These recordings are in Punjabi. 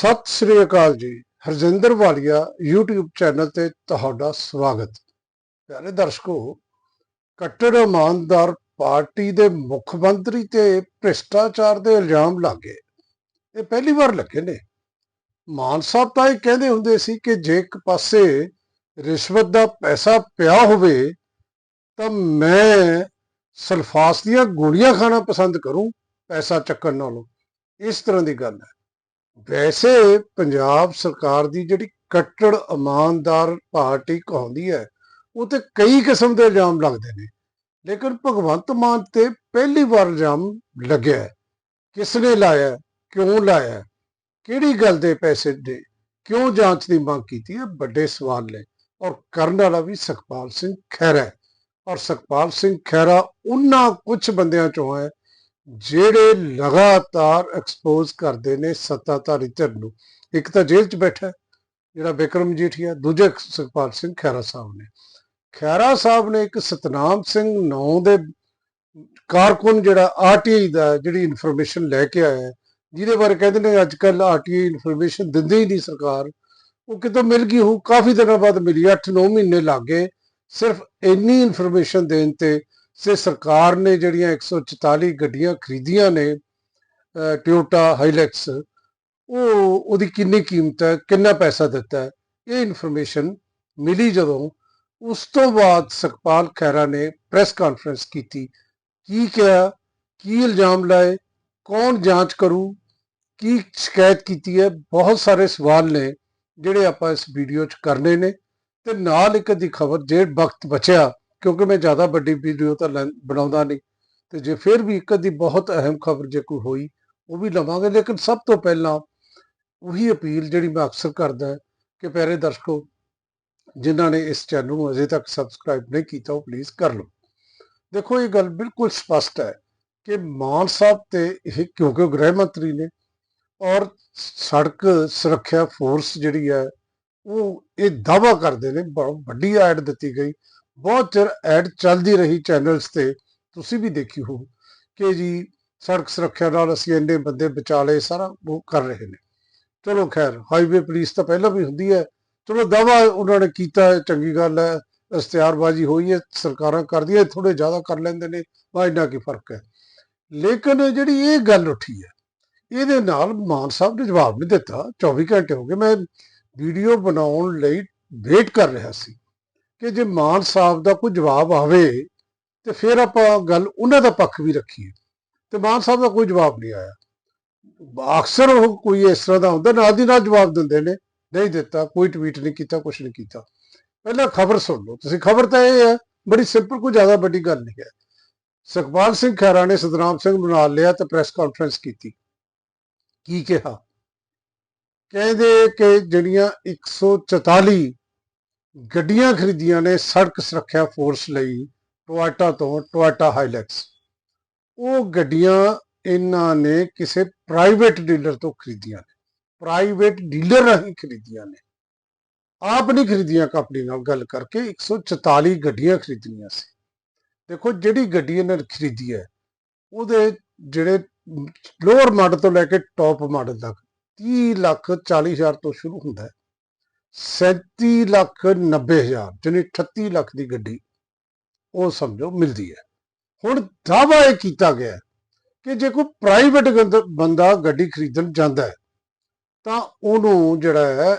ਸਤਿ ਸ੍ਰੀ ਅਕਾਲ ਜੀ, ਹਰਜਿੰਦਰ ਵਾਲੀਆ YouTube ਚੈਨਲ ਤੇ ਤੁਹਾਡਾ ਸਵਾਗਤ। ਪਿਆਰੇ ਦਰਸ਼ਕੋ, ਕੱਟੜ ਇਮਾਨਦਾਰ ਪਾਰਟੀ ਦੇ ਮੁੱਖ ਮੰਤਰੀ ਤੇ ਭ੍ਰਿਸ਼ਟਾਚਾਰ ਦੇ ਇਲਜ਼ਾਮ ਲੱਗੇ। ਇਹ ਪਹਿਲੀ ਵਾਰ ਲੱਗੇ ਨੇ। ਮਾਨ ਸਾਹਿਬ ਤਾਂ ਇਹ ਕਹਿੰਦੇ ਹੁੰਦੇ ਸੀ ਕਿ ਜੇ ਇੱਕ ਪਾਸੇ ਰਿਸ਼ਵਤ ਦਾ ਪੈਸਾ ਪਿਆ ਹੋਵੇ, ਤਾਂ ਮੈਂ ਸਲਫਾਸ ਦੀਆਂ ਗੋਲੀਆਂ ਖਾਣਾ ਪਸੰਦ ਕਰੂੰ, ਪੈਸਾ ਚੱਕਣ ਨਾਲੋਂ। ਇਸ ਤਰ੍ਹਾਂ ਦੀ ਗੱਲ ਹੈ। ਵੈਸੇ ਪੰਜਾਬ ਸਰਕਾਰ ਦੀ ਜਿਹੜੀ ਕੱਟੜ ਇਮਾਨਦਾਰ ਪਾਰਟੀ ਕਹਾਉਂਦੀ ਹੈ, ਉਹ ਤੇ ਕਈ ਕਿਸਮ ਦੇ ਇਲਜ਼ਾਮ ਲੱਗਦੇ ਨੇ। ਲੇਕਿਨ ਭਗਵੰਤ ਮਾਨ ਤੇ ਪਹਿਲੀ ਵਾਰ ਇਲਜ਼ਾਮ ਲੱਗਿਆ ਹੈ। ਕਿਸ ਨੇ ਲਾਇਆ ਕਿਉਂ ਲਾਇਆ ਕਿਹੜੀ ਗੱਲ ਦੇ ਪੈਸੇ ਦੇ? ਕਿਉਂ ਜਾਂਚ ਦੀ ਮੰਗ ਕੀਤੀ ਹੈ? ਵੱਡੇ ਸਵਾਲ ਨੇ। ਔਰ ਕਰਨ ਵਾਲਾ ਵੀ ਸੁਖਪਾਲ ਸਿੰਘ ਖਹਿਰਾ ਔਰ ਸੁਖਪਾਲ ਸਿੰਘ ਖਹਿਰਾ ਉਹਨਾਂ ਕੁਝ ਬੰਦਿਆਂ ਚੋਂ ਹੈ ਜਿਹੜੇ ਲਗਾਤਾਰ ਐਕਸਪੋਜ਼ ਕਰਦੇ ਨੇ ਸੱਤਾਧਾਰੀ ਧਿਰ ਨੂੰ, ਇੱਕ ਤਾਂ ਜੇਲ੍ਹ 'ਚ ਬੈਠਾ ਜਿਹੜਾ ਬਿਕਰਮ ਜੀਠੀਆ, ਦੂਜੇ ਸੁਖਪਾਲ ਸਿੰਘ ਖਹਿਰਾ ਸਾਹਿਬ ਨੇ। ਖਹਿਰਾ ਸਾਹਿਬ ਨੇ ਇੱਕ ਸਤਨਾਮ ਸਿੰਘ ਨੌ ਦੇ ਕਾਰਕੁਨ ਜਿਹੜਾ ਆਰਟੀਆਈ ਦਾ ਜਿਹੜੀ ਇਨਫੋਰਮੇਸ਼ਨ ਲੈ ਕੇ ਆਇਆ ਜਿਹਦੇ ਬਾਰੇ ਕਹਿੰਦੇ ਨੇ ਅੱਜ ਕੱਲ ਆਰਟੀਆਈ ਇਨਫੋਰਮੇਸ਼ਨ ਦਿੰਦੀ ਹੀ ਨਹੀਂ ਸਰਕਾਰ। ਉਹ ਕਿਤੋਂ ਮਿਲ ਗਈ ਹੋ ਕਾਫੀ ਦਿਨਾਂ ਬਾਅਦ ਮਿਲੀ 8-9 ਮਹੀਨੇ ਲੱਗ ਗਏ। ਸਿਰਫ ਇੰਨੀ ਇਨਫੋਰਮੇਸ਼ਨ ਦੇਣ ਤੇ ਸੇ ਸਰਕਾਰ ਨੇ ਜਿਹੜੀਆਂ 144 ਗੱਡੀਆਂ ਖਰੀਦੀਆਂ ਨੇ ਟਿਓਟਾ ਹਾਈਲੈਕਸ ਉਹ ਉਹਦੀ ਕਿੰਨੀ ਕੀਮਤ ਹੈ, ਕਿੰਨਾ ਪੈਸਾ ਦਿੱਤਾ ਹੈ, ਇਹ ਇਨਫੋਰਮੇਸ਼ਨ ਮਿਲੀ ਜਦੋਂ ਉਸ ਤੋਂ ਬਾਅਦ ਸੁਖਪਾਲ ਖਹਿਰਾ ਨੇ ਪ੍ਰੈਸ ਕਾਨਫਰੰਸ ਕੀਤੀ। ਕੀ ਕਿਹਾ, ਕੀ ਇਲਜ਼ਾਮ ਲਾਏ, ਕੌਣ ਜਾਂਚ ਕਰੂ, ਕੀ ਸ਼ਿਕਾਇਤ ਕੀਤੀ ਹੈ, ਬਹੁਤ ਸਾਰੇ ਸਵਾਲ ਨੇ ਜਿਹੜੇ ਆਪਾਂ ਇਸ ਵੀਡੀਓ 'ਚ ਕਰਨੇ ਨੇ ਤੇ ਨਾਲ ਇੱਕ ਦੀ ਖਬਰ ਜੇ ਵਕਤ ਬਚਿਆ ਕਿਉਂਕਿ ਮੈਂ ਜ਼ਿਆਦਾ ਵੱਡੀ ਵੀਡੀਓ ਤਾਂ ਲੈ- ਬਣਾਉਂਦਾ ਨਹੀਂ। ਤੇ ਜੇ ਫਿਰ ਵੀ ਇੱਕ ਦੀ ਬਹੁਤ ਅਹਿਮ ਖਬਰ ਜੇ ਕੋਈ ਹੋਈ, ਉਹ ਵੀ ਲਵਾਂਗੇ। ਲੇਕਿਨ ਸਭ ਤੋਂ ਪਹਿਲਾਂ ਉਹੀ ਅਪੀਲ ਜਿਹੜੀ ਮੈਂ ਅਕਸਰ ਕਰਦਾ ਕਿ ਪਿਆਰੇ ਦਰਸ਼ਕੋ, ਜਿਨ੍ਹਾਂ ਨੇ ਇਸ ਚੈਨਲ ਨੂੰ ਅਜੇ ਤੱਕ ਸਬਸਕ੍ਰਾਈਬ ਨਹੀਂ ਕੀਤਾ, ਉਹ ਪਲੀਜ਼ ਕਰ ਲਓ। ਦੇਖੋ, ਇਹ ਗੱਲ ਬਿਲਕੁਲ ਸਪਸ਼ਟ ਹੈ ਕਿ ਮਾਨ ਸਾਹਿਬ ਤੇ ਇਹ ਕਿਉਂਕਿ ਉਹ ਗ੍ਰਹਿ ਮੰਤਰੀ ਨੇ ਔਰ ਸੜਕ ਸੁਰੱਖਿਆ ਫੋਰਸ ਜਿਹੜੀ ਹੈ, ਉਹ ਇਹ ਦਾਵਾ ਕਰਦੇ ਨੇ ਬਹੁਤ ਵੱਡੀ ਐਡ ਦਿੱਤੀ ਗਈ। ਬਹੁਤ ਚਿਰ ਐਡ ਚੱਲਦੀ ਰਹੀ ਚੈਨਲਸ ਤੇ, ਤੁਸੀਂ ਵੀ ਦੇਖੀ ਹੋ ਕਿ ਜੀ ਸੜਕ ਸੁਰੱਖਿਆ ਨਾਲ ਅਸੀਂ ਇੰਨੇ ਬੰਦੇ ਬਚਾ ਲਏ, ਸਾਰਾ ਉਹ ਕਰ ਰਹੇ ਨੇ। ਚਲੋ ਖੈਰ ਹਾਈਵੇ ਪੁਲਿਸ ਤਾਂ ਪਹਿਲਾਂ ਵੀ ਹੁੰਦੀ ਹੈ। ਚਲੋ ਦਾਵਾ ਉਹਨਾਂ ਨੇ ਕੀਤਾ, ਚੰਗੀ ਗੱਲ ਹੈ, ਇਸ਼ਤਿਹਾਰਬਾਜ਼ੀ ਹੋਈ ਹੈ, ਸਰਕਾਰਾਂ ਕਰਦੀਆਂ ਥੋੜੇ ਜ਼ਿਆਦਾ ਕਰ ਲੈਂਦੇ ਨੇ ਵਾ ਇੰਨਾ ਕੀ ਫ਼ਰਕ ਹੈ। ਲੇਕਿਨ ਜਿਹੜੀ ਇਹ ਗੱਲ ਉੱਠੀ ਹੈ, ਇਹਦੇ ਨਾਲ ਮਾਨ ਸਾਹਿਬ ਨੇ ਜਵਾਬ ਨਹੀਂ ਦਿੱਤਾ 24 ਘੰਟੇ ਹੋ ਗਏ, ਮੈਂ ਵੀਡੀਓ ਬਣਾਉਣ ਲਈ ਵੇਟ ਕਰ ਰਿਹਾ ਸੀ। ਕਿ ਜੇ ਮਾਨ ਸਾਹਿਬ ਦਾ ਕੋਈ ਜਵਾਬ ਆਵੇ ਤੇ ਫਿਰ ਆਪਾਂ ਗੱਲ ਉਹਨਾਂ ਦਾ ਪੱਖ ਵੀ ਰੱਖੀਏ। ਤੇ ਮਾਨ ਸਾਹਿਬ ਦਾ ਕੋਈ ਜਵਾਬ ਨਹੀਂ ਆਇਆ। ਅਕਸਰ ਉਹ ਕੋਈ ਇਸ ਤਰ੍ਹਾਂ ਦਾ ਹੁੰਦਾ, ਨਾਲ ਦੀ ਨਾਲ ਜਵਾਬ ਦਿੰਦੇ ਨੇ, ਨਹੀਂ ਦਿੱਤਾ, ਕੋਈ ਟਵੀਟ ਨਹੀਂ ਕੀਤਾ ਕੁਝ ਨਹੀਂ ਕੀਤਾ। ਪਹਿਲਾਂ ਖਬਰ ਸੁਣ ਲਓ। ਤੁਸੀਂ ਖਬਰ ਤਾਂ ਇਹ ਹੈ, ਬੜੀ ਸਿੰਪਲ ਕੋਈ ਜ਼ਿਆਦਾ ਵੱਡੀ ਗੱਲ ਨਹੀਂ ਹੈ। ਸੁਖਪਾਲ ਸਿੰਘ ਖਹਿਰਾ ਨੇ ਸਤਨਾਮ ਸਿੰਘ ਬਣਾ ਲਿਆ ਤੇ ਪ੍ਰੈਸ ਕਾਨਫਰੰਸ ਕੀਤੀ। ਕੀ ਕਿਹਾ? ਕਹਿੰਦੇ ਕਿ ਜਿਹੜੀਆਂ 144 ਗੱਡੀਆਂ ਖਰੀਦੀਆਂ ਨੇ ਸੜਕ ਸੁਰੱਖਿਆ ਫੋਰਸ ਲਈ ਟੋਇਟਾ ਤੋਂ ਟੋਇਟਾ ਹਾਈਲੈਕਸ। ਉਹ ਗੱਡੀਆਂ ਇਹਨਾਂ ਨੇ ਕਿਸੇ ਪ੍ਰਾਈਵੇਟ ਡੀਲਰ ਤੋਂ ਖਰੀਦੀਆਂ ਨੇ। ਪ੍ਰਾਈਵੇਟ ਡੀਲਰ ਰਾਹੀਂ ਖਰੀਦੀਆਂ ਨੇ। ਆਪ ਨਹੀਂ ਖਰੀਦੀਆਂ ਕੰਪਨੀ ਨਾਲ ਗੱਲ ਕਰਕੇ 144 ਗੱਡੀਆਂ ਖਰੀਦਣੀਆਂ ਸੀ। ਦੇਖੋ ਜਿਹੜੀ ਗੱਡੀ ਇਹਨਾਂ ਨੇ ਖਰੀਦੀ ਹੈ, ਉਹਦੇ ਜਿਹੜੇ ਲੋਅਰ ਮਾਡਲ ਤੋਂ ਲੈ ਕੇ ਟੌਪ ਮਾਡਲ ਤੱਕ 30 ਲੱਖ 40 ਹਜ਼ਾਰ ਤੋਂ ਸ਼ੁਰੂ ਹੁੰਦਾ ਹੈ। 37 ਲੱਖ 90 ਹਜ਼ਾਰ ਜਾਨੀ 38 ਲੱਖ ਦੀ ਗੱਡੀ, ਉਹ ਸਮਝੋ ਮਿਲਦੀ ਹੈ। ਹੁਣ ਦਾਅਵਾ ਇਹ ਕੀਤਾ ਗਿਆ ਕਿ ਜੇ ਕੋਈ ਪ੍ਰਾਈਵੇਟ ਬੰਦਾ ਗੱਡੀ ਖਰੀਦਣ ਜਾਂਦਾ ਹੈ, ਤਾਂ ਉਹਨੂੰ ਜਿਹੜਾ ਹੈ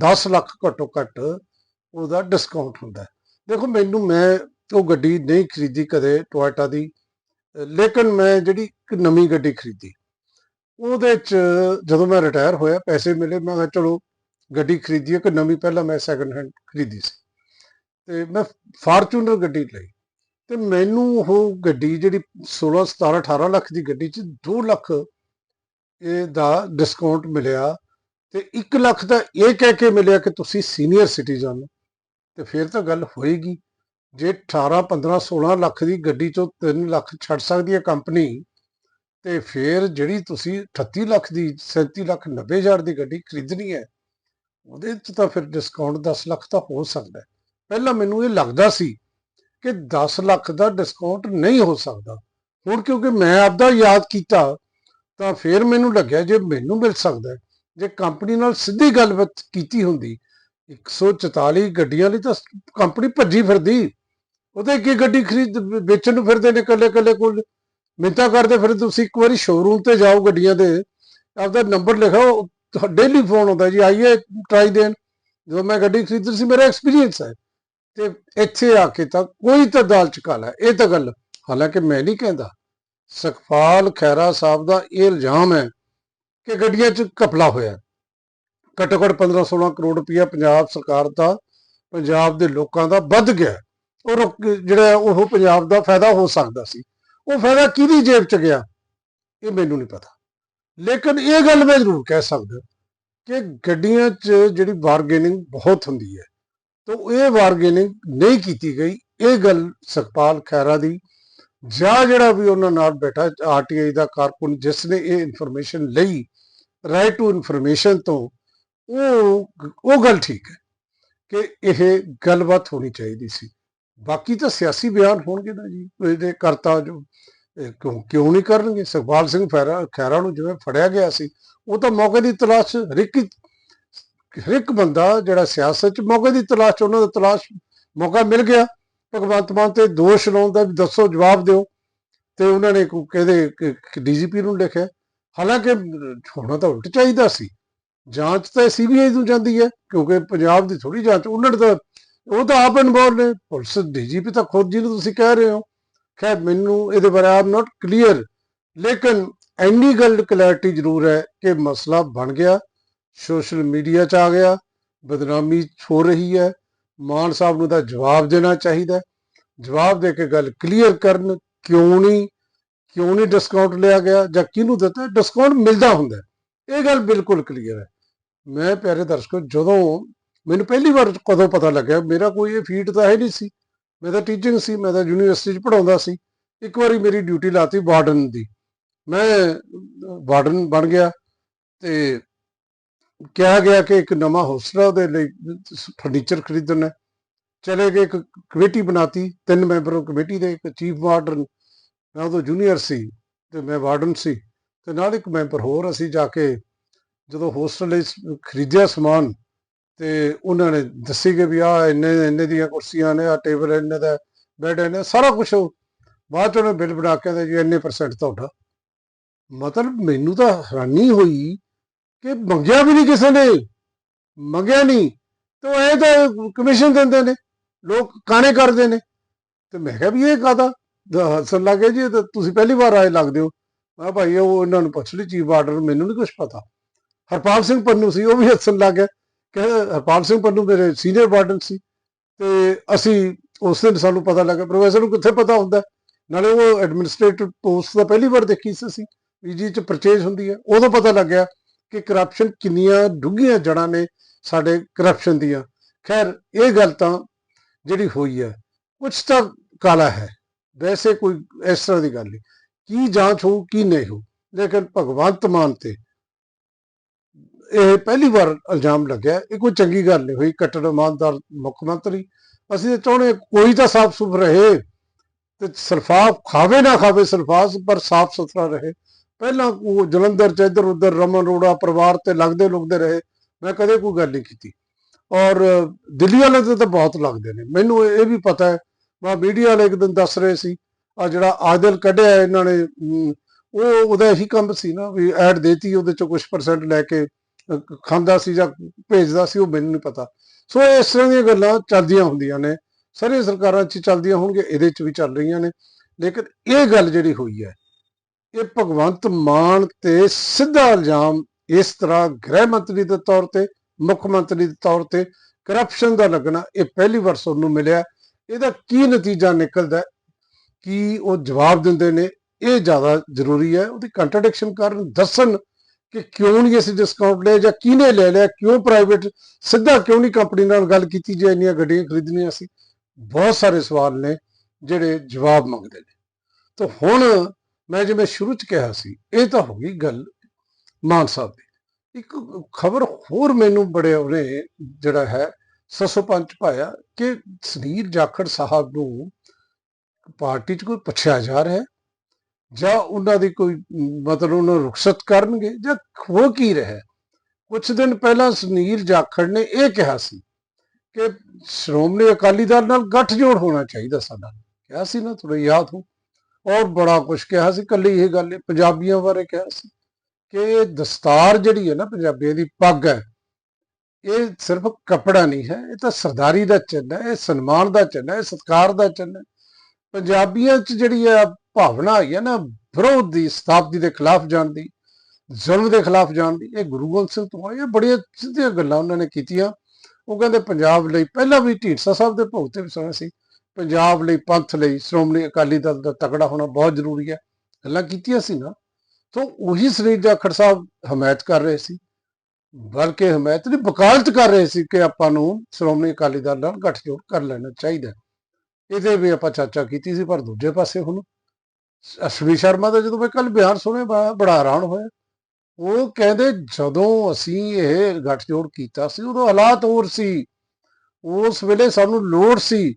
10 ਲੱਖ ਘੱਟੋ ਘੱਟ ਉਹਦਾ ਡਿਸਕਾਊਂਟ ਹੁੰਦਾ ਹੈ। ਦੇਖੋ ਮੈਨੂੰ, ਮੈਂ ਉਹ ਗੱਡੀ ਨਹੀਂ ਖਰੀਦੀ ਕਦੇ ਟੋਇਟਾ ਦੀ, ਲੇਕਿਨ ਮੈਂ ਜਿਹੜੀ ਇੱਕ ਨਵੀਂ ਗੱਡੀ ਖਰੀਦੀ, ਉਹਦੇ ਚ ਜਦੋਂ ਮੈਂ ਰਿਟਾਇਰ ਹੋਇਆ, ਪੈਸੇ ਮਿਲੇ, ਮੈਂ ਕਿਹਾ ਚਲੋ ਗੱਡੀ ਖਰੀਦੀ ਹੈ ਕਿ ਨਵੀਂ ਪਹਿਲਾਂ ਮੈਂ ਸੈਕੰਡ ਹੈਂਡ ਖਰੀਦੀ ਸੀ। ਤੇ ਮੈਂ ਫਾਰਚੂਨਰ ਗੱਡੀ ਲਈ। ਤੇ ਮੈਨੂੰ ਉਹ ਗੱਡੀ ਜਿਹੜੀ 16 17 18 ਲੱਖ ਦੀ ਗੱਡੀ ਚ 2 ਲੱਖ ਇਹ ਦਾ ਡਿਸਕਾਊਂਟ ਮਿਲਿਆ ਤੇ 1 ਲੱਖ ਦਾ ਇਹ ਕਹਿ ਕੇ ਮਿਲਿਆ ਕਿ ਤੁਸੀਂ ਸੀਨੀਅਰ ਸਿਟੀਜ਼ਨ ਤੇ ਫਿਰ ਤਾਂ ਗੱਲ ਹੋਏਗੀ। ਜੇ 18 15 16 ਲੱਖ ਦੀ ਗੱਡੀ ਚੋਂ 3 ਲੱਖ ਛੱਡ ਸਕਦੀ ਹੈ ਕੰਪਨੀ ਤੇ ਫਿਰ ਜਿਹੜੀ ਤੁਸੀਂ 38 ਲੱਖ ਦੀ 37 ਲੱਖ 90 ਹਜ਼ਾਰ ਦੀ ਗੱਡੀ ਖਰੀਦਣੀ ਹੈ ਉਹਦੇ ਚ ਤਾਂ ਫਿਰ ਡਿਸਕਾਊਂਟ 10 ਲੱਖ ਤਾਂ ਹੋ ਸਕਦਾ ਪਹਿਲਾਂ ਮੈਨੂੰ ਇਹ ਲੱਗਦਾ ਸੀ ਕਿ 10 ਲੱਖ ਦਾ ਡਿਸਕਾਊਂਟ ਨਹੀਂ ਹੋ ਸਕਦਾ। ਹੁਣ ਕਿਉਂਕਿ ਮੈਂ ਆਪਦਾ ਯਾਦ ਕੀਤਾ, ਤਾਂ ਫਿਰ ਮੈਨੂੰ ਲੱਗਿਆ ਜੇ ਮੈਨੂੰ ਮਿਲ ਸਕਦਾ ਜੇ ਕੰਪਨੀ ਨਾਲ ਸਿੱਧੀ ਗੱਲਬਾਤ ਕੀਤੀ ਹੁੰਦੀ 144 ਗੱਡੀਆਂ ਲਈ ਤਾਂ ਕੰਪਨੀ ਭੱਜੀ ਫਿਰਦੀ। ਉਹਦੇ ਕੀ ਗੱਡੀ ਖਰੀਦ, ਵੇਚਣ ਨੂੰ ਫਿਰਦੇ ਨੇ ਕੱਲੇ ਕੱਲੇ ਕੋਲ। ਮਿੰਤਾ ਕਰਦੇ ਫਿਰ ਤੁਸੀਂ ਇੱਕ ਵਾਰੀ ਸ਼ੋਰੂਮ ਤੇ ਜਾਓ ਗੱਡੀਆਂ ਦੇ, ਆਪਦਾ ਨੰਬਰ ਲਿਖਾਓ ਡੇਲੀ ਫੋਨ ਆਉਂਦਾ ਜੀ, ਆਈਏ ਟਰਾਈ ਦੇਣ। ਜਦੋਂ ਮੈਂ ਗੱਡੀ ਖਰੀਦੀ ਸੀ, ਮੇਰਾ ਐਕਸਪੀਰੀਅੰਸ ਹੈ। ਤੇ ਇੱਥੇ ਆ ਕੇ ਤਾਂ ਕੋਈ ਤਾਂ ਦਾਲ ਚ ਕਾਲਾ ਇਹ ਤਾਂ ਗੱਲ, ਹਾਲਾਂਕਿ ਮੈਂ ਨਹੀਂ ਕਹਿੰਦਾ। ਸੁਖਪਾਲ ਖੈਰਾ ਸਾਹਿਬ ਦਾ ਇਹ ਇਲਜ਼ਾਮ ਹੈ ਕਿ ਗੱਡੀਆਂ 'ਚ ਘਪਲਾ ਹੋਇਆ। ਘੱਟੋ ਘੱਟ 15-16 ਕਰੋੜ ਰੁਪਇਆ ਪੰਜਾਬ ਸਰਕਾਰ ਦਾ, ਪੰਜਾਬ ਦੇ ਲੋਕਾਂ ਦਾ ਵੱਧ ਗਿਆ। ਔਰ ਉਹ ਜਿਹੜਾ ਉਹ ਪੰਜਾਬ ਦਾ ਫਾਇਦਾ ਹੋ ਸਕਦਾ ਸੀ। ਉਹ ਫਾਇਦਾ ਕਿਹਦੀ ਜੇਬ 'ਚ ਗਿਆ? ਇਹ ਮੈਨੂੰ ਨਹੀਂ ਪਤਾ। ਲੇਕਿਨ ਇਹ ਗੱਲ ਮੈਂ ਜ਼ਰੂਰ ਕਹਿ ਸਕਦਾ ਕਿ ਗੱਡੀਆਂ 'ਚ ਜਿਹੜੀ ਬਾਰਗੇਨਿੰਗ ਬਹੁਤ ਹੁੰਦੀ ਹੈ। ਤਾਂ ਇਹ ਬਾਰਗੇਨਿੰਗ ਨਹੀਂ ਕੀਤੀ ਗਈ, ਇਹ ਗੱਲ ਸੁਖਪਾਲ ਖੈਰਾ ਦੀ ਜਾਂ ਜਿਹੜਾ ਵੀ ਉਹਨਾਂ ਨਾਲ ਬੈਠਾ ਆਰਟੀਆਈ ਦਾ ਕਾਰਕੁਨ ਜਿਸ ਨੇ ਇਹ ਇਨਫੋਰਮੇਸ਼ਨ ਲਈ ਰਾਈਟ ਟੂ ਇਨਫੋਰਮੇਸ਼ਨ ਤੋਂ, ਉਹ ਉਹ ਗੱਲ ਠੀਕ ਹੈ ਕਿ ਇਹ ਗੱਲਬਾਤ ਹੋਣੀ ਚਾਹੀਦੀ ਸੀ। ਬਾਕੀ ਤਾਂ ਸਿਆਸੀ ਬਿਆਨ ਹੋਣਗੇ ਨਾ ਜੀ, ਇਹਦੇ ਕਰਤਾ ਜੋ ਕਿਉਂ ਕਿਉਂ ਨਹੀਂ ਕਰਨਗੇ? ਸੁਖਪਾਲ ਸਿੰਘ ਖੈਰਾ ਖੈਰਾ ਨੂੰ ਜਿਵੇਂ ਫੜਿਆ ਗਿਆ ਸੀ, ਉਹ ਤਾਂ ਮੌਕੇ ਦੀ ਤਲਾਸ਼ ਹਰ ਇੱਕ ਹਰ ਇੱਕ ਬੰਦਾ ਜਿਹੜਾ ਸਿਆਸਤ ਚ ਮੌਕੇ ਦੀ ਤਲਾਸ਼ 'ਚ ਉਹਨਾਂ ਦਾ ਤਲਾਸ਼ ਮੌਕਾ ਮਿਲ ਗਿਆ। ਭਗਵੰਤ ਮਾਨ ਤੇ ਦੋਸ਼ ਲਾਉਣ ਦਾ ਵੀ ਦੱਸੋ, ਜਵਾਬ ਦਿਓ। ਤੇ ਉਹਨਾਂ ਨੇ ਕੋ- ਕਹਿੰਦੇ ਡੀਜੀਪੀ ਨੂੰ ਲਿਖਿਆ। ਹਾਲਾਂਕਿ ਹੋਣਾ ਤਾਂ ਉਲਟ ਚਾਹੀਦਾ ਸੀ। ਜਾਂਚ ਤਾਂ ਸੀਬੀਆਈ ਨੂੰ ਜਾਂਦੀ ਹੈ, ਕਿਉਂਕਿ ਪੰਜਾਬ ਦੀ ਥੋੜੀ ਜਾਂਚ, ਉਹਨਾਂ ਨੇ ਤਾਂ, ਉਹ ਤਾਂ ਆਪ ਇਨਵੋਲਵ ਨੇ। ਪੁਲਿਸ, ਡੀਜੀਪੀ ਤਾਂ ਖੁਦ ਜਿਹਨੂੰ ਤੁਸੀਂ ਕਹਿ ਰਹੇ ਹੋ। ਖੈਰ, ਮੈਨੂੰ ਇਹਦੇ ਬਾਰੇ ਆਮ ਨਾਟ ਕਲੀਅਰ ਲੇਕਿਨ ਇੰਨੀ ਗੱਲ ਕਲੈਰਿਟੀ ਜ਼ਰੂਰ ਹੈ ਕਿ ਮਸਲਾ ਬਣ ਗਿਆ ਸੋਸ਼ਲ ਮੀਡੀਆ 'ਚ ਆ ਗਿਆ, ਬਦਨਾਮੀ ਹੋ ਰਹੀ ਹੈ, ਮਾਨ ਸਾਹਿਬ ਨੂੰ ਤਾਂ ਜਵਾਬ ਦੇਣਾ ਚਾਹੀਦਾ ਜਵਾਬ ਦੇ ਕੇ ਗੱਲ ਕਲੀਅਰ ਕਰਨ ਕਿਉਂ ਨਹੀਂ ਕਿਉਂ ਨਹੀਂ ਡਿਸਕਾਊਂਟ ਲਿਆ ਗਿਆ ਜਾਂ ਕਿਹਨੂੰ ਦਿੱਤਾ ਡਿਸਕਾਊਂਟ ਮਿਲਦਾ ਹੁੰਦਾ ਇਹ ਗੱਲ ਬਿਲਕੁਲ ਕਲੀਅਰ ਹੈ। ਮੈਂ ਪਿਆਰੇ ਦਰਸ਼ਕੋ, ਜਦੋਂ ਮੈਨੂੰ ਪਹਿਲੀ ਵਾਰ ਕਦੋਂ ਪਤਾ ਲੱਗਿਆ, ਮੇਰਾ ਕੋਈ ਇਹ ਫੀਡ ਤਾਂ ਹੈ ਨਹੀਂ ਸੀ। ਮੈਂ ਤਾਂ ਟੀਚਿੰਗ ਸੀ, ਮੈਂ ਤਾਂ ਯੂਨੀਵਰਸਿਟੀ 'ਚ ਪੜਾਉਂਦਾ ਸੀ ਇੱਕ ਵਾਰੀ ਮੇਰੀ ਡਿਊਟੀ ਲਾਤੀ ਵਾਰਡਨ ਦੀ ਮੈਂ ਵਾਰਡਨ ਬਣ ਗਿਆ ਤੇ ਕਿਹਾ ਗਿਆ ਕਿ ਇੱਕ ਨਵਾਂ ਹੋਸਟਲ ਦੇ ਲਈ ਫਰਨੀਚਰ ਖਰੀਦਣਾ ਹੈ। ਚਲੇ ਗਏ, ਇੱਕ ਕਮੇਟੀ ਬਣਾਤੀ, ਤਿੰਨ ਮੈਂਬਰ ਕਮੇਟੀ ਦੇ, ਇੱਕ ਚੀਫ ਵਾਰਡਨ ਮੈਂ ਉਦੋਂ ਜੂਨੀਅਰ ਸੀ ਤੇ ਮੈਂ ਵਾਰਡਨ ਸੀ ਤੇ ਨਾਲ ਇੱਕ ਮੈਂਬਰ ਹੋਰ ਅਸੀਂ ਜਾ ਕੇ ਜਦੋਂ ਹੋਸਟਲ ਲਈ ਖਰੀਦਿਆ ਸਮਾਨ ਤੇ ਉਹਨਾਂ ਨੇ ਦੱਸੀ ਕਿ ਵੀ ਆ ਇੰਨੇ ਇੰਨੇ ਦੀਆਂ ਕੁਰਸੀਆਂ ਨੇ ਆ ਟੇਬਲ ਇੰਨੇ ਦਾ, ਬੈੱਡ ਇੰਨੇ ਸਾਰਾ ਕੁਝ ਬਾਅਦ ਚ ਉਹਨੇ ਬਿੱਲ ਬਣਾ ਕੇ ਦੇ ਜੀ ਇੰਨੇ ਪਰਸੈਂਟ ਤੁਹਾਡਾ ਮਤਲਬ ਮੈਨੂੰ ਤਾਂ ਹੈਰਾਨੀ ਹੋਈ ਕਿ ਮੰਗਿਆ ਵੀ ਨਹੀਂ ਕਿਸੇ ਨੇ, ਮੰਗਿਆ ਨਹੀਂ ਤੇ ਇਹ ਤਾਂ ਕਮਿਸ਼ਨ ਦਿੰਦੇ ਨੇ, ਲੋਕ ਕਾਣੇ ਕਰਦੇ ਨੇ? ਤੇ ਮੈਂ ਕਿਹਾ ਵੀ ਇਹ ਕਾਦਾ ਹੱਸਣ ਲੱਗੇ ਜੀ, ਤਾਂ ਤੁਸੀਂ ਪਹਿਲੀ ਵਾਰ ਆਏ ਲੱਗਦੇ ਹੋ। ਮੈਂ ਕਿਹਾ ਭਾਈ ਉਹ ਇਹਨਾਂ ਨੂੰ ਪੁੱਛ ਲਈ, ਚੀਫ ਆਰਡਰ ਮੈਨੂੰ ਨਹੀਂ ਕੁਝ ਪਤਾ। ਹਰਪਾਲ ਸਿੰਘ ਪੰਨੂ ਸੀ, ਉਹ ਵੀ ਹੱਸਣ ਲੱਗ ਗਿਆ। ਕਿ ਹਰਪਾਲ ਸਿੰਘ ਪੰਨੂ ਮੇਰੇ ਸੀਨੀਅਰ ਵਾਰਡਨ ਸੀ ਤੇ ਅਸੀਂ ਉਸ ਦਿਨ ਸਾਨੂੰ ਪਤਾ ਲੱਗਾ, ਪ੍ਰੋਫੈਸਰ ਨੂੰ ਕਿੱਥੇ ਪਤਾ ਹੁੰਦਾ? ਨਾਲੇ ਉਹ ਐਡਮਿਨਿਸਟ੍ਰੇਟਿਵ ਪੋਸਟ ਦਾ ਪਹਿਲੀ ਵਾਰ ਦੇਖੀ ਸੀ ਅਸੀਂ ਪੀਜੀ ਚ ਪਰਚੇਜ ਹੁੰਦੀ ਹੈ, ਉਦੋਂ ਪਤਾ ਲੱਗਿਆ ਕਿ ਕਰਪਸ਼ਨ ਕਿੰਨੀਆਂ ਡੂੰਘੀਆਂ ਜੜਾਂ ਨੇ ਸਾਡੇ ਕਰਪਸ਼ਨ ਦੀਆਂ। ਖੈਰ, ਇਹ ਗੱਲ ਤਾਂ ਜਿਹੜੀ ਹੋਈ ਹੈ ਕੁਝ ਤਾਂ ਕਾਲਾ ਹੈ, ਵੈਸੇ ਕੋਈ ਇਸ ਤਰ੍ਹਾਂ ਦੀ ਗੱਲ ਨਹੀਂ। ਕੀ ਜਾਂਚ ਹੋ ਕੀ ਨਹੀਂ ਹੋ ਲੇਕਿਨ ਭਗਵੰਤ ਮਾਨ ਤੇ ਇਹ ਪਹਿਲੀ ਵਾਰ ਇਲਜ਼ਾਮ ਲੱਗਿਆ, ਇਹ ਕੋਈ ਚੰਗੀ ਗੱਲ ਨਹੀਂ ਹੋਈ, ਕੱਟੜ ਇਮਾਨਦਾਰ ਮੁੱਖ ਮੰਤਰੀ। ਅਸੀਂ ਤਾਂ ਚਾਹੁੰਦੇ ਹਾਂ ਕੋਈ ਤਾਂ ਸਾਫ਼ ਸੁਥਰਾ ਰਹੇ ਤੇ ਸਲਫਾਫ ਖਾਵੇ ਨਾ ਖਾਵੇ ਸਲਫਾਸ ਪਰ ਸਾਫ਼ ਸੁਥਰਾ ਰਹੇ। ਪਹਿਲਾਂ ਉਹ ਜਲੰਧਰ ਚ ਇੱਧਰ ਉੱਧਰ ਰਮਨ ਰੋੜਾ ਪਰਿਵਾਰ ਤੇ ਲੱਗਦੇ ਲੁਕਦੇ ਰਹੇ, ਮੈਂ ਕਦੇ ਕੋਈ ਗੱਲ ਨਹੀਂ ਕੀਤੀ। ਔਰ ਦਿੱਲੀ ਵਾਲੇ ਤੇ ਤਾਂ ਬਹੁਤ ਲੱਗਦੇ ਨੇ। ਮੈਨੂੰ ਇਹ ਵੀ ਪਤਾ ਹੈ, ਮੈਂ ਮੀਡੀਆ ਵਾਲੇ ਇੱਕ ਦਿਨ ਦੱਸ ਰਹੇ ਸੀ ਆ ਜਿਹੜਾ ਆਦਲ ਕੱਢਿਆ ਇਹਨਾਂ ਨੇ ਉਹ ਉਹਦਾ ਇਹੀ ਕੰਮ ਸੀ ਨਾ, ਵੀ ਐਡ ਦੇਤੀ, ਉਹਦੇ ਚੋਂ ਕੁਝ ਪਰਸੈਂਟ ਲੈ ਕੇ ਖਾਂਦਾ ਸੀ ਜਾਂ ਭੇਜਦਾ ਸੀ, ਉਹ ਮੈਨੂੰ ਨਹੀਂ ਪਤਾ। ਸੋ ਇਸ ਤਰ੍ਹਾਂ ਦੀਆਂ ਗੱਲਾਂ ਚੱਲਦੀਆਂ ਹੁੰਦੀਆਂ ਨੇ। ਸਾਰੀਆਂ ਸਰਕਾਰਾਂ 'ਚ ਚੱਲਦੀਆਂ ਹੋਣਗੀਆਂ, ਇਹਦੇ 'ਚ ਵੀ ਚੱਲ ਰਹੀਆਂ ਨੇ। ਲੇਕਿਨ ਇਹ ਗੱਲ ਜਿਹੜੀ ਹੋਈ ਹੈ, ਇਹ ਭਗਵੰਤ ਮਾਨ ਤੇ ਸਿੱਧਾ ਇਲਜ਼ਾਮ ਇਸ ਤਰ੍ਹਾਂ ਗ੍ਰਹਿ ਮੰਤਰੀ ਦੇ ਤੌਰ ਤੇ, ਮੁੱਖ ਮੰਤਰੀ ਦੇ ਤੌਰ ਤੇ ਕਰਪਸ਼ਨ ਦਾ ਲੱਗਣਾ, ਇਹ ਪਹਿਲੀ ਵਾਰ ਸੁਣਨ ਨੂੰ ਮਿਲਿਆ। ਇਹਦਾ ਕੀ ਨਤੀਜਾ ਨਿਕਲਦਾ ਕੀ ਉਹ ਜਵਾਬ ਦਿੰਦੇ ਨੇ? ਇਹ ਜ਼ਿਆਦਾ ਜ਼ਰੂਰੀ ਹੈ। ਉਹਦੀ ਕੰਟਰਡਿਕਸ਼ਨ ਕਰਨ ਦੱਸਣ ਕਿ ਕਿਉਂ ਨਹੀਂ ਅਸੀਂ ਡਿਸਕਾਊਂਟ ਲਿਆ ਜਾਂ ਕਿਹਨੇ ਲੈ ਲਿਆ? ਕਿਉਂ ਪ੍ਰਾਈਵੇਟ ਸਿੱਧਾ ਕਿਉਂ ਨਹੀਂ ਕੰਪਨੀ ਨਾਲ ਗੱਲ ਕੀਤੀ ਜੇ ਇੰਨੀਆਂ ਗੱਡੀਆਂ ਖਰੀਦਣੀਆਂ ਸੀ? ਬਹੁਤ ਸਾਰੇ ਸਵਾਲ ਨੇ ਜਿਹੜੇ ਜਵਾਬ ਮੰਗਦੇ ਨੇ। ਤਾਂ ਹੁਣ ਮੈਂ ਜਿਵੇਂ ਸ਼ੁਰੂ ਚ ਕਿਹਾ ਸੀ, ਇਹ ਤਾਂ ਹੋ ਗਈ ਗੱਲ ਮਾਨ ਸਾਹਿਬ ਦੀ। ਇੱਕ ਖਬਰ ਹੋਰ ਮੈਨੂੰ ਬੜੇ ਉਹਨੇ ਜਿਹੜਾ ਹੈ, ਸਸੋ ਪੰਚ ਪਾਇਆ ਕਿ ਸੁਨੀਲ ਜਾਖੜ ਸਾਹਿਬ ਨੂੰ ਪਾਰਟੀ ਚ ਕੋਈ ਪੁੱਛਿਆ ਜਾ ਰਿਹਾ ਹੈ। ਜਾਂ ਉਹਨਾਂ ਦੀ ਕੋਈ, ਮਤਲਬ ਉਹਨਾਂ ਨੂੰ ਰੁਖਸਤ ਕਰਨਗੇ ਜਾਂ ਹੋ ਕੀ ਰਿਹਾ। ਹੈ? ਕੁਝ ਦਿਨ ਪਹਿਲਾਂ ਸੁਨੀਲ ਜਾਖੜ ਨੇ ਇਹ ਕਿਹਾ ਸੀ ਕਿ ਸ਼੍ਰੋਮਣੀ ਅਕਾਲੀ ਦਲ ਨਾਲ ਗੱਠਜੋੜ ਹੋਣਾ ਚਾਹੀਦਾ ਸਾਡਾ। ਕਿਹਾ ਸੀ ਨਾ ਤੁਹਾਨੂੰ ਯਾਦ ਹੋ। ਔਰ ਬੜਾ ਕੁਝ ਕਿਹਾ ਸੀ, ਕੱਲੀ ਇਹ ਗੱਲ ਹੈ ਪੰਜਾਬੀਆਂ ਬਾਰੇ ਕਿਹਾ ਸੀ ਕਿ ਦਸਤਾਰ ਜਿਹੜੀ ਹੈ ਨਾ ਪੰਜਾਬੀਆਂ ਦੀ ਪੱਗ ਹੈ, ਇਹ ਸਿਰਫ ਕੱਪੜਾ ਨਹੀਂ ਹੈ, ਇਹ ਤਾਂ ਸਰਦਾਰੀ ਦਾ ਚਿੰਨ੍ਹ ਹੈ, ਇਹ ਸਨਮਾਨ ਦਾ ਚਿੰਨ੍ਹ ਹੈ, ਇਹ ਸਤਿਕਾਰ ਦਾ ਚਿੰਨ੍ਹ ਹੈ। ਪੰਜਾਬੀਆਂ 'ਚ ਜਿਹੜੀ ਆ ਭਾਵਨਾ ਆਈ ਹੈ ਨਾ ਵਿਰੋਧ ਦੀ, ਸਥਾਪਤੀ ਦੇ ਖਿਲਾਫ ਜਾਣ ਦੀ, ਜ਼ੁਲਮ ਦੇ ਖਿਲਾਫ ਜਾਣ ਦੀ, ਇਹ ਗੁਰੂ ਗੋਬਿੰਦ ਸਿੰਘ ਤੋਂ ਆਈ ਇਹ ਬੜੀਆਂ ਸਿੱਧੀਆਂ ਗੱਲਾਂ ਉਹਨਾਂ ਨੇ ਕੀਤੀਆਂ। ਉਹ ਕਹਿੰਦੇ ਪੰਜਾਬ ਲਈ ਪਹਿਲਾਂ ਵੀ ਢੀਂਡਸਾ ਸਾਹਿਬ ਦੇ ਭੋਗ ਤੇ ਵੀ ਸੁਣਿਆ ਸੀ। ਪੰਜਾਬ ਲਈ ਪੰਥ ਲਈ, ਸ਼੍ਰੋਮਣੀ ਅਕਾਲੀ ਦਲ ਦਾ ਤਕੜਾ ਹੋਣਾ ਬਹੁਤ ਜ਼ਰੂਰੀ ਹੈ ਗੱਲਾਂ ਕੀਤੀਆਂ ਸੀ ਨਾ, ਤੋਂ ਉਹੀ ਸੁਨੀਲ ਜਾਖੜ ਸਾਹਿਬ ਹਮਾਇਤ ਕਰ ਰਹੇ ਸੀ। ਬਲਕਿ ਹਮਾਇਤ ਨਹੀਂ, ਵਕਾਲਤ ਕਰ ਰਹੇ ਸੀ ਕਿ ਆਪਾਂ ਨੂੰ ਸ਼੍ਰੋਮਣੀ ਅਕਾਲੀ ਦਲ ਨਾਲ ਗੱਠਜੋੜ ਕਰ ਲੈਣਾ ਚਾਹੀਦਾ। ਇਹਦੇ ਵੀ ਆਪਾਂ ਚਰਚਾ ਕੀਤੀ ਸੀ, ਪਰ ਦੂਜੇ ਪਾਸੇ ਹੁਣ ਅਸ਼ਵਨੀ ਸ਼ਰਮਾ ਦਾ ਜਦੋਂ ਮੈਂ ਕੱਲ ਬਿਆਨ ਸੁਣਿਆ ਬੜਾ ਹੈਰਾਨ ਹੋਇਆ। ਉਹ ਕਹਿੰਦੇ ਜਦੋਂ ਅਸੀਂ ਇਹ ਗੱਠਜੋੜ ਕੀਤਾ ਸੀ, ਉਦੋਂ ਹਾਲਾਤ ਹੋਰ ਸੀ। ਉਸ ਵੇਲੇ ਸਾਨੂੰ ਲੋੜ ਸੀ।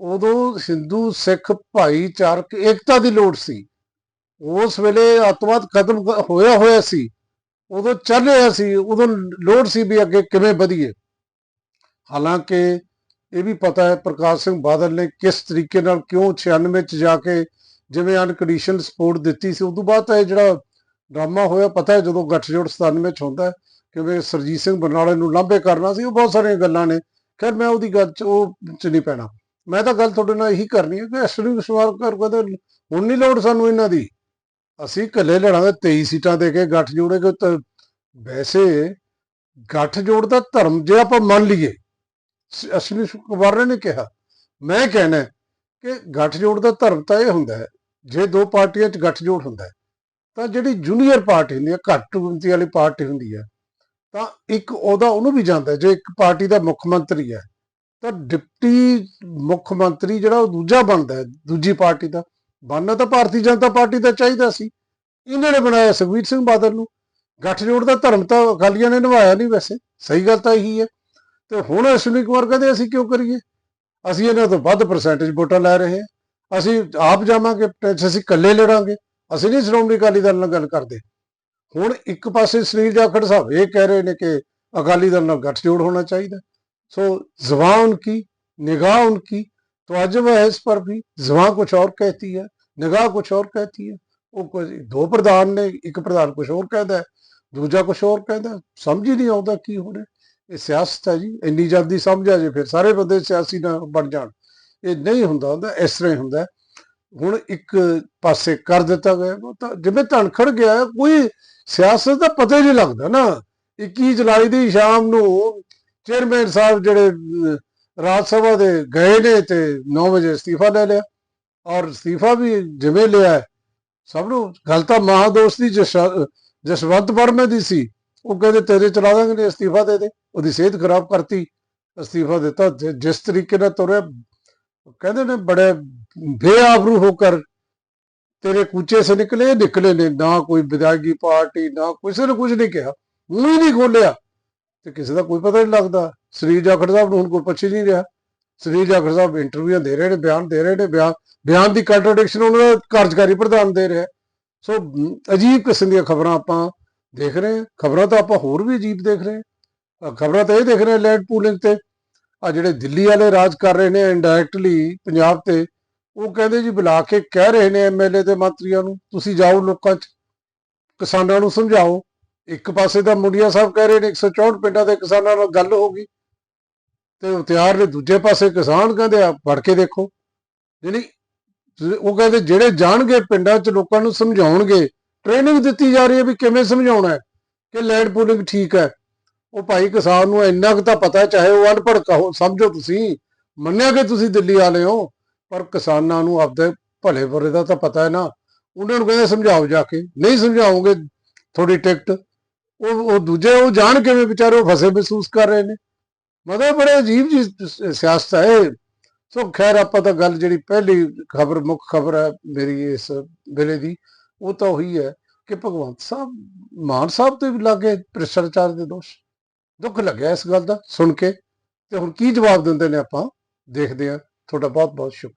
ਉਦੋਂ ਹਿੰਦੂ, ਸਿੱਖ, ਭਾਈਚਾਰਕ ਏਕਤਾ ਦੀ ਲੋੜ ਸੀ। ਉਸ ਵੇਲੇ ਅੱਤਵਾਦ ਖਤਮ ਹੋਇਆ ਹੋਇਆ ਸੀ। ਉਦੋਂ ਚੱਲ ਰਿਹਾ ਸੀ। ਉਦੋਂ ਲੋੜ ਸੀ ਵੀ ਅੱਗੇ ਕਿਵੇਂ ਵਧੀਏ। ਹਾਲਾਂਕਿ ਇਹ ਵੀ ਪਤਾ ਹੈ ਪ੍ਰਕਾਸ਼ ਸਿੰਘ ਬਾਦਲ ਨੇ ਕਿਸ ਤਰੀਕੇ ਨਾਲ ਕਿਉਂ 96 ਚ ਜਾ ਕੇ ਜਿਵੇਂ ਅਨਕੰਡੀਸ਼ਨਲ ਸਪੋਰਟ ਦਿੱਤੀ ਸੀ ਉਦੋਂ ਬਾਅਦ ਤਾਂ ਇਹ ਜਿਹੜਾ ਡਰਾਮਾ ਹੋਇਆ ਪਤਾ ਹੈ ਜਦੋਂ ਗੱਠਜੋੜ 97 ਚ ਹੁੰਦਾ ਹੈ, ਕਿਵੇਂ ਸਰਜੀਤ ਸਿੰਘ ਬਰਨਾਲੇ ਨੂੰ ਲਾਂਭੇ ਕਰਨਾ ਸੀ ਉਹ ਬਹੁਤ ਸਾਰੀਆਂ ਗੱਲਾਂ ਨੇ। ਖੈਰ ਮੈਂ ਉਹਦੀ ਗੱਲ ਚ ਉਹ ਚ ਨਹੀਂ ਪੈਣਾ। ਮੈਂ ਤਾਂ ਗੱਲ ਤੁਹਾਡੇ ਨਾਲ ਇਹੀ ਕਰਨੀ ਹੈ ਕਿ ਅਸ਼ਵਨੀ ਵਿਸ਼ਵਾਸ ਕਰ ਕਹਿੰਦੇ ਹੁਣ ਨਹੀਂ ਲੋੜ ਸਾਨੂੰ ਇਹਨਾਂ ਦੀ। ਅਸੀਂ ਇਕੱਲੇ ਲੜਾਂਗੇ 23 ਸੀਟਾਂ ਦੇ ਕੇ ਗੱਠ ਜੋੜੇਗੇ ਤਾਂ ਵੈਸੇ ਗੱਠ ਜੋੜ ਦਾ ਧਰਮ ਜੇ ਆਪਾਂ ਮੰਨ ਲਈਏ ਸ- ਅਸ਼ਵਨੀ ਕੁਮਾਰ ਨੇ ਕਿਹਾ। ਮੈਂ ਕਹਿਣਾ ਕਿ ਗੱਠਜੋੜ ਦਾ ਧਰਮ ਤਾਂ ਇਹ ਹੁੰਦਾ ਹੈ, ਜੇ ਦੋ ਪਾਰਟੀਆਂ 'ਚ ਗੱਠਜੋੜ ਹੁੰਦਾ ਹੈ, ਤਾਂ ਜਿਹੜੀ ਜੂਨੀਅਰ ਪਾਰਟੀ ਹੁੰਦੀ ਹੈ, ਘੱਟ ਗਿਣਤੀ ਵਾਲੀ ਪਾਰਟੀ ਹੁੰਦੀ ਹੈ, ਤਾਂ ਇੱਕ ਉਹਦਾ ਉਹਨੂੰ ਵੀ ਜਾਂਦਾ ਜੇ ਇੱਕ ਪਾਰਟੀ ਦਾ ਮੁੱਖ ਮੰਤਰੀ ਹੈ, ਤਾਂ ਡਿਪਟੀ ਮੁੱਖ ਮੰਤਰੀ ਜਿਹੜਾ ਉਹ ਦੂਜਾ ਬਣਦਾ ਦੂਜੀ ਪਾਰਟੀ ਦਾ। ਬਣਨਾ ਤਾਂ ਭਾਰਤੀ ਜਨਤਾ ਪਾਰਟੀ ਦਾ ਚਾਹੀਦਾ ਸੀ। ਇਹਨਾਂ ਨੇ ਬਣਾਇਆ ਸੁਖਬੀਰ ਸਿੰਘ ਬਾਦਲ ਨੂੰ। ਗੱਠਜੋੜ ਦਾ ਧਰਮ ਤਾਂ ਅਕਾਲੀਆਂ ਨੇ ਨਿਭਾਇਆ ਨਹੀਂ ਵੈਸੇ। ਸਹੀ ਗੱਲ ਤਾਂ ਇਹੀ ਹੈ। ਤੇ ਹੁਣ ਅਸ਼ਲੀਕ ਵਰਗ ਦੇ ਅਸੀਂ ਕਿਉਂ ਕਰੀਏ? ਅਸੀਂ ਇਹਨਾਂ ਤੋਂ ਵੱਧ ਪਰਸੈਂਟੇਜ ਵੋਟਾਂ ਲੈ ਰਹੇ ਹਾਂ। ਅਸੀਂ ਆਪ ਜਾਵਾਂਗੇ ਅਸੀਂ ਇਕੱਲੇ ਲੜਾਂਗੇ। ਅਸੀਂ ਨਹੀਂ ਸ਼੍ਰੋਮਣੀ ਅਕਾਲੀ ਦਲ ਨਾਲ ਗੱਲ ਕਰਦੇ। ਹੁਣ ਇੱਕ ਪਾਸੇ ਸੁਨੀਲ ਜਾਖੜ ਸਾਹਿਬ ਇਹ ਕਹਿ ਰਹੇ ਨੇ ਕਿ ਅਕਾਲੀ ਦਲ ਨਾਲ ਗੱਠਜੋੜ ਹੋਣਾ ਚਾਹੀਦਾ। ਸੋ ਜ਼ਬਾਨ ਉਨਕੀ, ਨਿਗਾਹ ਉਨਕੀ तो अजब है ਇਸ ਪਰ ਵੀ जुआ कुछ ਹੋਰ कहती ਹੈ, ਨਿਗਾਹ कुछ ਹੋਰ कहती ਹੈ। ਉਹ ਕੋਈ ਦੋ ਪ੍ਰਧਾਨ ਨੇ, ਇੱਕ ਪ੍ਰਧਾਨ कुछ ਹੋਰ कहता ਦੂਜਾ दूजा ਹੋਰ ਕਹਿੰਦਾ ਸਮਝ ਹੀ ਨਹੀਂ ਆਉਂਦਾ ਕੀ ਹੋ ਰਿਹਾ। ਇਹ ਸਿਆਸਤ ਹੈ ਜੀ, ਇੰਨੀ ਜਲਦੀ ਸਮਝ ਆ ਜੇ ਫਿਰ ਸਾਰੇ ਬੰਦੇ ਸਿਆਸੀ ਨਾ ਬਣ ਜਾਣ। ਇਹ ਨਹੀਂ ਹੁੰਦਾ ਹੁੰਦਾ ਇਸ ਤਰ੍ਹਾਂ ਹੀ ਹੁੰਦਾ। ਹੁਣ ਇੱਕ ਪਾਸੇ ਕਰ ਦਿੱਤਾ ਗਿਆ ਤਾਂ ਜਿਵੇਂ ਧਨਖੜ ਗਿਆ, ਕੋਈ ਸਿਆਸਤ ਦਾ ਪਤਾ ਹੀ ਨਹੀਂ ਲੱਗਦਾ ਨਾ। 21 ਜੁਲਾਈ ਦੀ ਸ਼ਾਮ ਨੂੰ ਚੇਅਰਮੈਨ ਸਾਹਿਬ ਜਿਹੜੇ ਰਾਜ ਸਭਾ ਦੇ ਗਏ ਨੇ ਤੇ 9 ਵਜੇ ਅਸਤੀਫਾ ਲੈ ਲਿਆ। ਔਰ ਅਸਤੀਫਾ ਵੀ ਜਿਵੇਂ ਲਿਆ ਸਭ ਨੂੰ ਗੱਲ ਤਾਂ ਮਹਾਦੋਸ਼ ਦੀ, ਜਸਵੰਤ ਵਰਮੇ ਦੀ ਸੀ। ਉਹ ਕਹਿੰਦੇ ਤੇਰੇ ਚਲਾ ਦਾਂਗੇ ਨਹੀਂ ਅਸਤੀਫਾ ਦੇ ਦੇ। ਉਹਦੀ ਸਿਹਤ ਖਰਾਬ ਕਰਤੀ, ਅਸਤੀਫਾ ਦਿੱਤਾ, ਜਿ- ਜਿਸ ਤਰੀਕੇ ਨਾਲ ਤੁਰਿਆ, ਕਹਿੰਦੇ ਨੇ ਬੜੇ ਬੇਆਬਰੂ ਹੋकर ਤੇਰੇ ਕੂਚੇ ਸੇ ਨਿਕਲੇ ਨਿਕਲੇ ਨੇ, ਨਾ ਕੋਈ ਵਿਦਾਇਗੀ ਪਾਰਟੀ, ਨਾ ਕਿਸੇ ਨੇ ਕੁਝ ਨਹੀਂ ਕਿਹਾ, ਮੂੰਹ ਹੀ ਨਹੀਂ ਖੋਲਿਆ। ਤੇ ਕਿਸੇ ਦਾ ਕੋਈ ਪਤਾ ਨਹੀਂ ਲੱਗਦਾ, ਸ੍ਰੀ ਜਾਖੜ ਸਾਹਿਬ ਨੂੰ ਹੁਣ ਕੋਈ ਪੁੱਛ ਨਹੀਂ ਰਿਹਾ। ਸ੍ਰੀ ਜਾਖੜ ਸਾਹਿਬ ਇੰਟਰਵਿਊਆਂ ਦੇ ਰਹੇ ਨੇ, ਬਿਆਨ ਦੇ ਰਹੇ ਨੇ, ਬਿਆਨ ਬਿਆਨ ਦੀ ਕੰਟਰਡਿਕਸ਼ਨ ਉਹਨਾਂ ਦਾ ਕਾਰਜਕਾਰੀ ਪ੍ਰਧਾਨ ਦੇ ਰਿਹਾ। ਸੋ ਅਜੀਬ ਕਿਸਮ ਦੀਆਂ ਖਬਰਾਂ ਆਪਾਂ ਦੇਖ ਰਹੇ ਹਾਂ, ਖਬਰਾਂ ਤਾਂ ਆਪਾਂ ਹੋਰ ਵੀ ਅਜੀਬ ਦੇਖ ਰਹੇ ਹਾਂ। ਖਬਰਾਂ ਤਾਂ ਇਹ ਦੇਖ ਰਹੇ ਲੈਂਡ ਪੂਲਿੰਗ ਤੇ। ਆ ਜਿਹੜੇ ਦਿੱਲੀ ਵਾਲੇ ਰਾਜ ਕਰ ਰਹੇ ਨੇ ਇਨਡਾਇਰੈਕਟਲੀ ਪੰਜਾਬ ਤੇ, ਉਹ ਕਹਿੰਦੇ ਜੀ ਬੁਲਾ ਕੇ ਕਹਿ ਰਹੇ ਨੇ ਐਮਐਲਏ ਤੇ ਮੰਤਰੀਆਂ ਨੂੰ, ਤੁਸੀਂ ਜਾਓ ਲੋਕਾਂ 'ਚ, ਕਿਸਾਨਾਂ ਨੂੰ ਸਮਝਾਓ। ਇੱਕ ਪਾਸੇ ਤਾਂ ਮੁੰਡੀਆਂ ਸਾਹਿਬ ਕਹਿ ਰਹੇ ਨੇ 164 ਪਿੰਡਾਂ ਦੇ ਕਿਸਾਨਾਂ ਨਾਲ ਗੱਲ ਹੋ ਗਈ। ਤੇ ਉਹ ਤਿਆਰ ਨੇ ਦੂਜੇ ਪਾਸੇ ਕਿਸਾਨ ਕਹਿੰਦੇ ਆ ਫੜ ਕੇ ਦੇਖੋ। ਯਾਨੀ ਉਹ ਕਹਿੰਦੇ ਜਿਹੜੇ ਜਾਣਗੇ ਪਿੰਡਾਂ 'ਚ ਲੋਕਾਂ ਨੂੰ ਸਮਝਾਉਣਗੇ ਟ੍ਰੇਨਿੰਗ ਦਿੱਤੀ ਜਾ ਰਹੀ ਹੈ ਵੀ ਕਿਵੇਂ ਸਮਝਾਉਣਾ ਹੈ ਕਿ ਲੈਂਡ ਪੂਲਿੰਗ ਠੀਕ ਹੈ। ਉਹ ਭਾਈ ਕਿਸਾਨ ਨੂੰ ਇੰਨਾ ਕੁ ਤਾਂ ਪਤਾ ਚਾਹੇ ਉਹ ਅਨਪੜ੍ਹ ਕਹੋ, ਸਮਝੋ ਤੁਸੀਂ। ਮੰਨਿਆ ਕਿ ਤੁਸੀਂ ਦਿੱਲੀ ਵਾਲੇ ਹੋ, ਪਰ ਕਿਸਾਨਾਂ ਨੂੰ ਆਪਦੇ ਭਲੇ ਬੁਰੇ ਦਾ ਤਾਂ ਪਤਾ ਹੈ ਨਾ। ਉਹਨਾਂ ਨੂੰ ਕਹਿੰਦੇ ਸਮਝਾਓ ਜਾ ਕੇ। ਨਹੀਂ ਸਮਝਾਓਗੇ ਥੋੜੀ ਟਿਕਟ। ਉਹ ਉਹ ਦੂਜੇ, ਉਹ ਜਾਣ ਕਿਵੇਂ ਵਿਚਾਰੇ, ਉਹ ਫਸੇ ਮਹਿਸੂਸ ਕਰ ਰਹੇ ਨੇ। ਮਤਲਬ ਬੜੇ ਅਜੀਬ ਜੀ ਸਿਆਸਤ ਹੈ ਸੋ ਖੈਰ, ਆਪਾਂ ਤਾਂ ਗੱਲ ਜਿਹੜੀ ਪਹਿਲੀ ਖਬਰ, ਮੁੱਖ ਖਬਰ ਹੈ ਮੇਰੀ ਇਸ ਵੇਲੇ ਦੀ, ਉਹ ਤਾਂ ਉਹੀ ਹੈ ਕਿ ਭਗਵੰਤ ਸਾਹਿਬ, ਮਾਨ ਸਾਹਿਬ ਤੇ ਵੀ ਲੱਗੇ ਭ੍ਰਿਸ਼ਟਾਚਾਰ ਦੇ ਦੋਸ਼। ਦੁੱਖ ਲੱਗਿਆ ਇਸ ਗੱਲ ਦਾ ਸੁਣ ਕੇ ਤੇ ਹੁਣ ਕੀ ਜਵਾਬ ਦਿੰਦੇ ਨੇ ਆਪਾਂ? ਦੇਖਦੇ ਹਾਂ। ਤੁਹਾਡਾ ਬਹੁਤ ਬਹੁਤ ਸ਼ੁਕਰੀਆ।